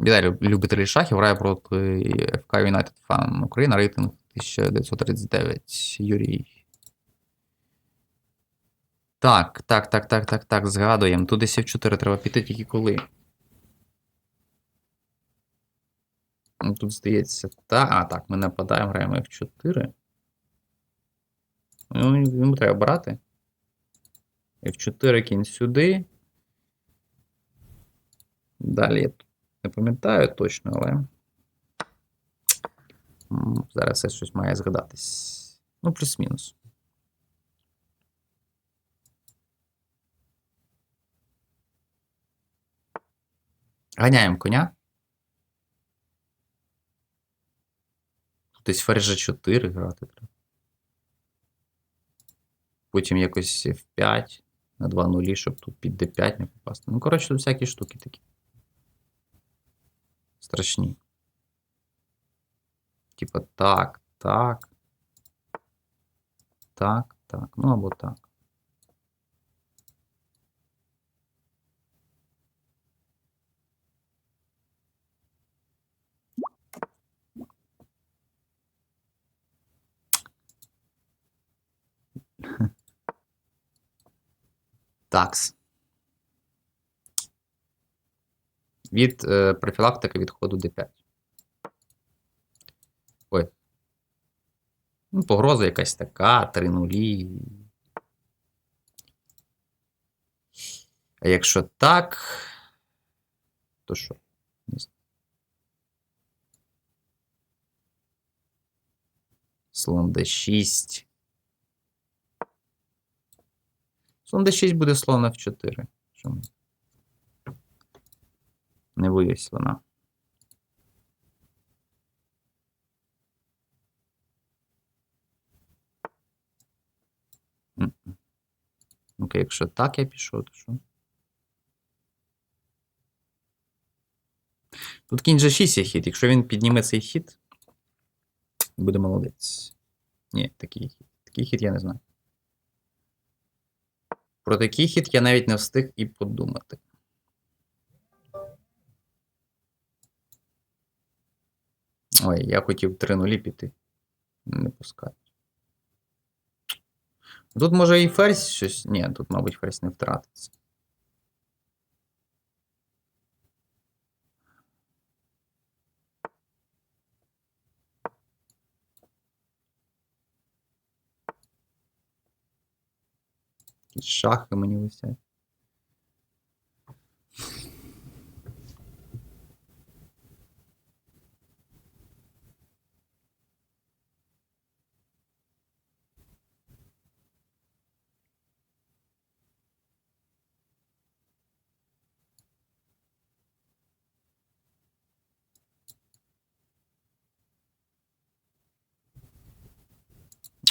Віталій, любителі шахів, грає проти ФК Юнайтед Фан Україна, рейтинг 1939. Юрій. Так, так, так, так, так, так, згадуємо. Тут десь F4 треба піти тільки коли. Ну, Тут здається. Та, а, так, ми нападаємо, граємо F4. Ну, йому треба брати. F4 кінь сюди. Далі я тут не пам'ятаю точно, але. Зараз все щось має згадатись. Ну, плюс-мінус. Ганяємо коня. Десь ферзь 4 грати треба. Потім якось F5 на 2 нулі, щоб тут під D5 не попасти. Ну, коротше, тут всякі штуки такі. Страшні. Типа так, так. Так, так. Ну або так. Такс. Від е, профілактики відходу D5. Ой. Ну, погроза якась така, 3 нулі. А якщо так, то що? Не знаю. Слон D6. Слон D6 буде слон F4. Чому? Не слона. Окей, якщо так я пішов, то що? Тут кінь G6 є хід. Якщо він підніме цей хід, буде молодець. Ні, такий хід. Такий хід я не знаю. Про такий хід я навіть не встиг і подумати. Ой, я хотів 3 нулі піти. Не пускають. Тут може і ферзь щось. Ні, тут, мабуть, ферзь не втратиться. Шахи мені висять.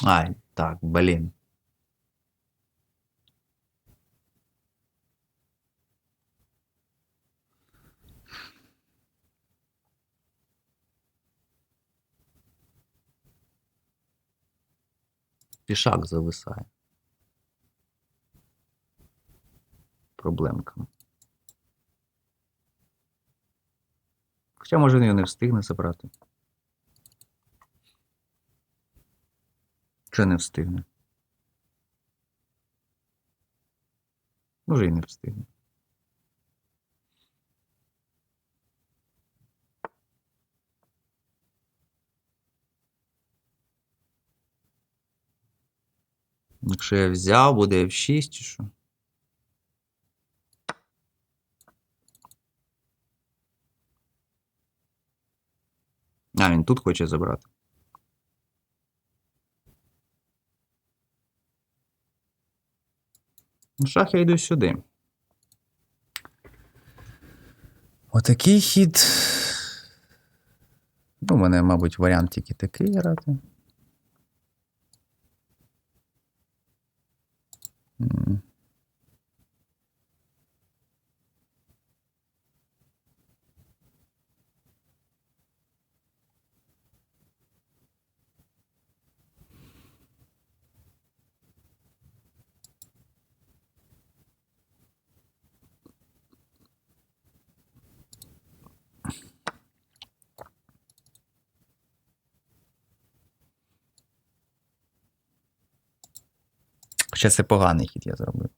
Ай, так, блін. Пішак зависає. Проблемка. Хоча, може, він не встигне забрати. Чи не встигне? Може і не встигне. Якщо я взяв, буде F6 чи що? А, він тут хоче забрати. Шах я йду сюди. Отакий хід. Ну, у мене, мабуть, варіант тільки такий грати. Хоча це поганий хід я зробив.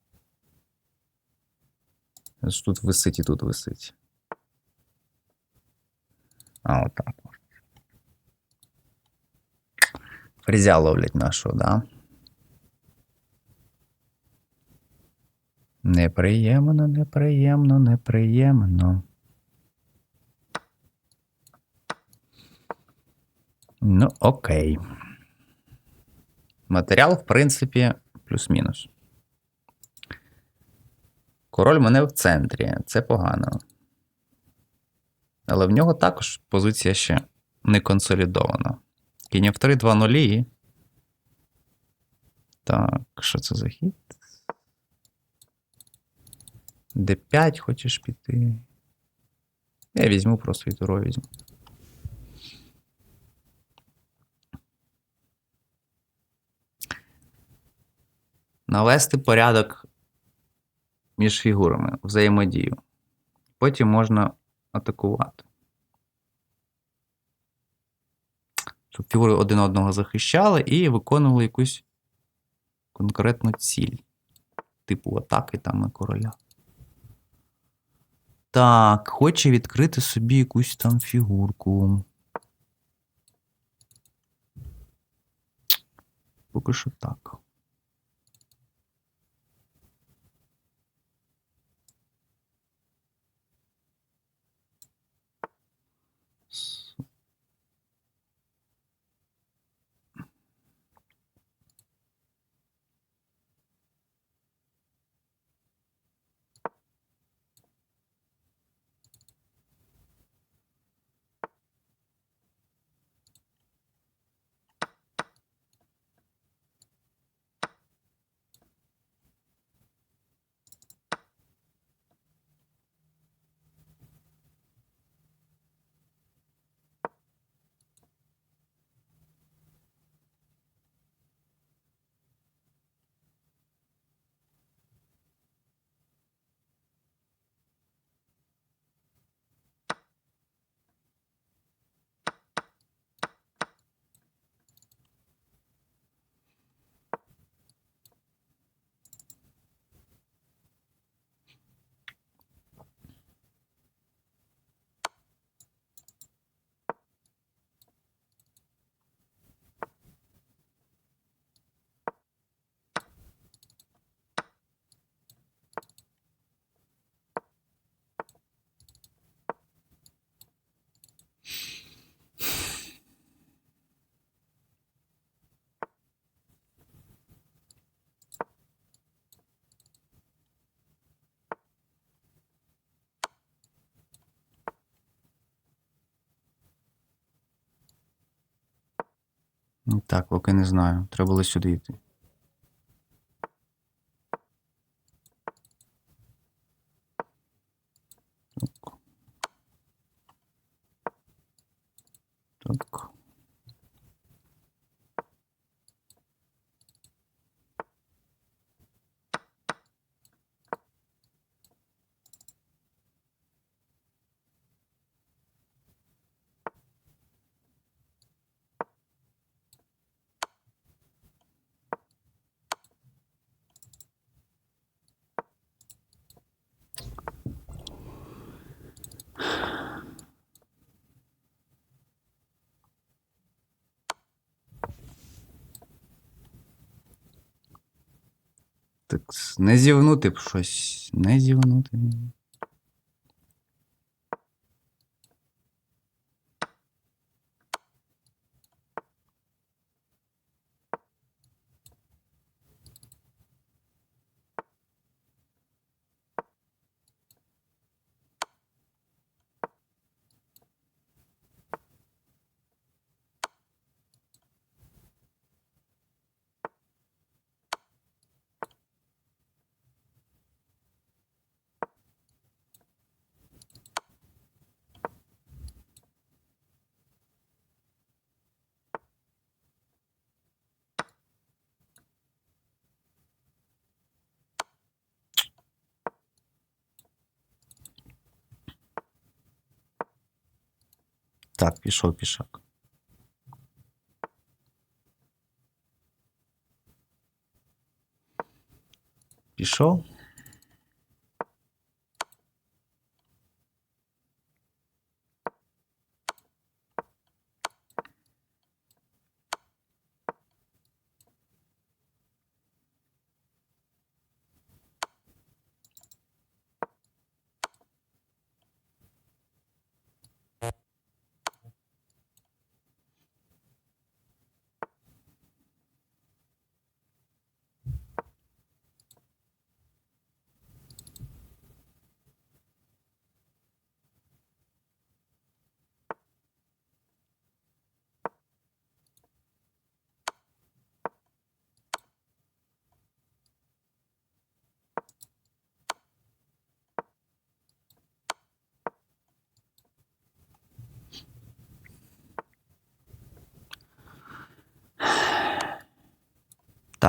Тут висить і тут висить. А, отак. Фрізя ловлять нашого, да? Неприємно, неприємно, неприємно. Ну, окей. Матеріал, в принципі, плюс-мінус. Король мене в центрі. Це погано. Але в нього також позиція ще не консолідована. Кінь F3, 2 нулі. Так, що це за хід? D5 хочеш піти. Я візьму просто і візьму. Навести порядок між фігурами, взаємодію. Потім можна атакувати. Щоб фігури один одного захищали і виконували якусь конкретну ціль. Типу атаки там на короля. Так, хоче відкрити собі якусь там фігурку. Поки що так. Так, поки не знаю. Треба було сюди йти. Так. Так. Так, не зівнути б щось. Не зівнути. Так, пішов пішак. Пішов.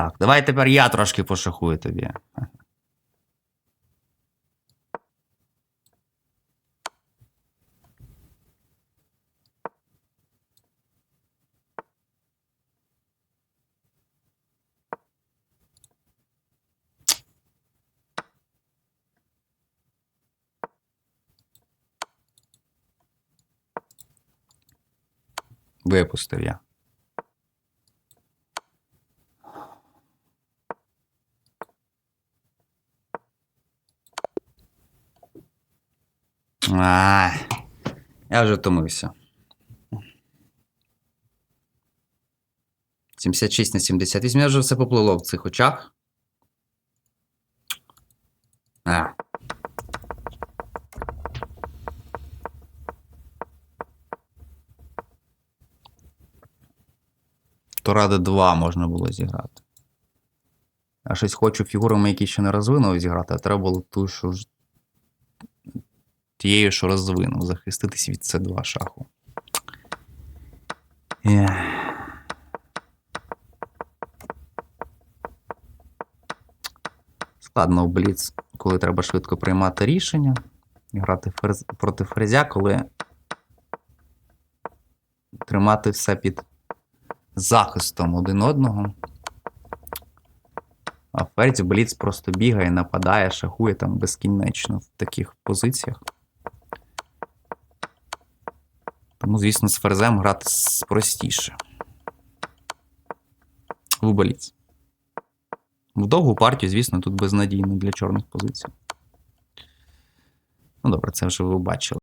Так, давай тепер я трошки пошахую тобі. Випустив я. Я вже втомився. 76 на 78. Я вже все поплило в цих очах. А. То ради 2 можна було зіграти. Я щось хочу фігурами, які ще не розвинув зіграти, а треба було ту, що тією, що розвинув, захиститись від С2 шаху. Ех. Складно в Бліц, коли треба швидко приймати рішення. Грати ферз... проти ферзя, коли тримати все під захистом один одного. А ферзь Бліц просто бігає, нападає, шахує там безкінечно в таких позиціях. Тому, звісно, з ферзем грати простіше. В Бліц. В довгу партію, звісно, тут безнадійно для чорних позицій. Ну добре, це вже ви бачили.